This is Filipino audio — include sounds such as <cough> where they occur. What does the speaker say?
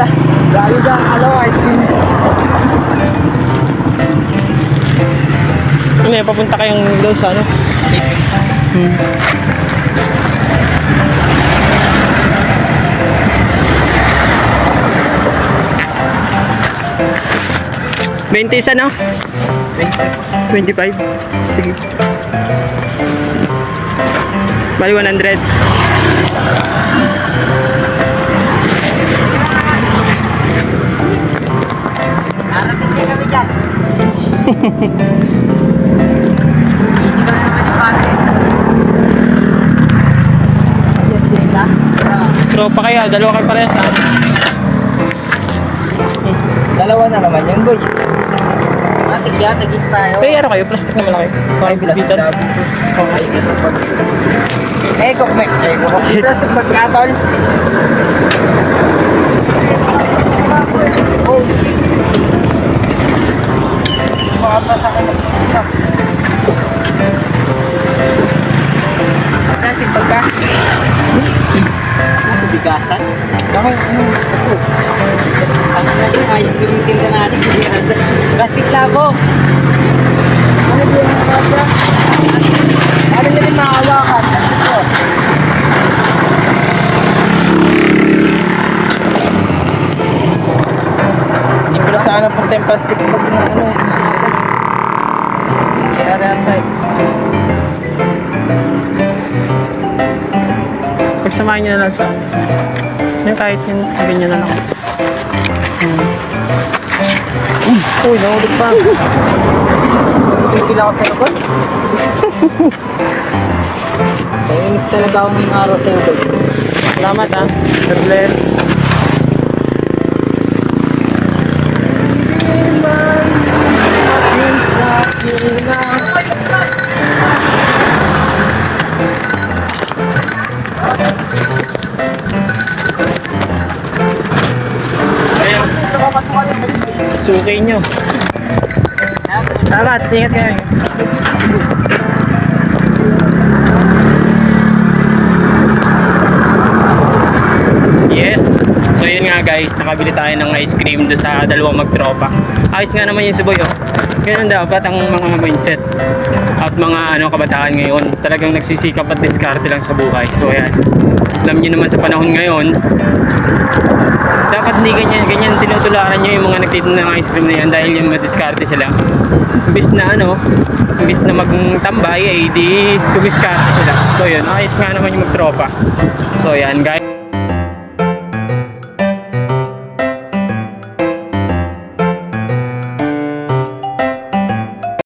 pala. Lalo dyan, ano, ice cream. Ano yan, papunta kayong doon sa ano? Hmm. Bente isa no? 25. Sige. Bali 100. Easy kami naman yung pare. Yes, yes ka? Tropa kaya, dalawa kayo parehas ha? Dalawa na naman yun, boy. Matik yan, tagis tayo. Kaya ano kayo? Plastic naman kayo. Ay, plastic na. Ay, plastic. Eh, may, eh, may plastic bag ka, tol. Oh. Baka pa sa akin ng Plastic bag ka? Ano, bigasan? Bakit, ano, ito? Ano natin, ice cream tinda natin, bigasan. Plastic labo. Ano ba yung mga Ano makahawakan? Ito. Hindi na sana plastic na ano. Pagsamahin nyo na lang sa yung kahit yung ganyan na lang. Hmm. Uy, nahulog pa. Pipila ako sa likod. <laughs> Naiinis talaga ako ngayong araw sa iyo. Salamat ha. God bless. Sukay nyo. Salamat. Ingat kayo. Yes. So yun nga guys, nakabili tayo ng ice cream doon sa dalawang magtropa. Ayos nga naman yung Suboy oh. Ganun dapat ang mga mindset at mga ano kabataan ngayon. Talagang nagsisikap at diskarte lang sa buhay. So ayan. Alam niyo naman sa panahon ngayon, dapat hindi ganyan, ganyan tinutularan nyo yung mga nagtitinda ng ice cream na yan dahil yung madiskarte sila. Imbis na ano, imbis na magtambay, eh di tumiskarte sila. So yun, ayos nga naman yung magtropa. So yan guys.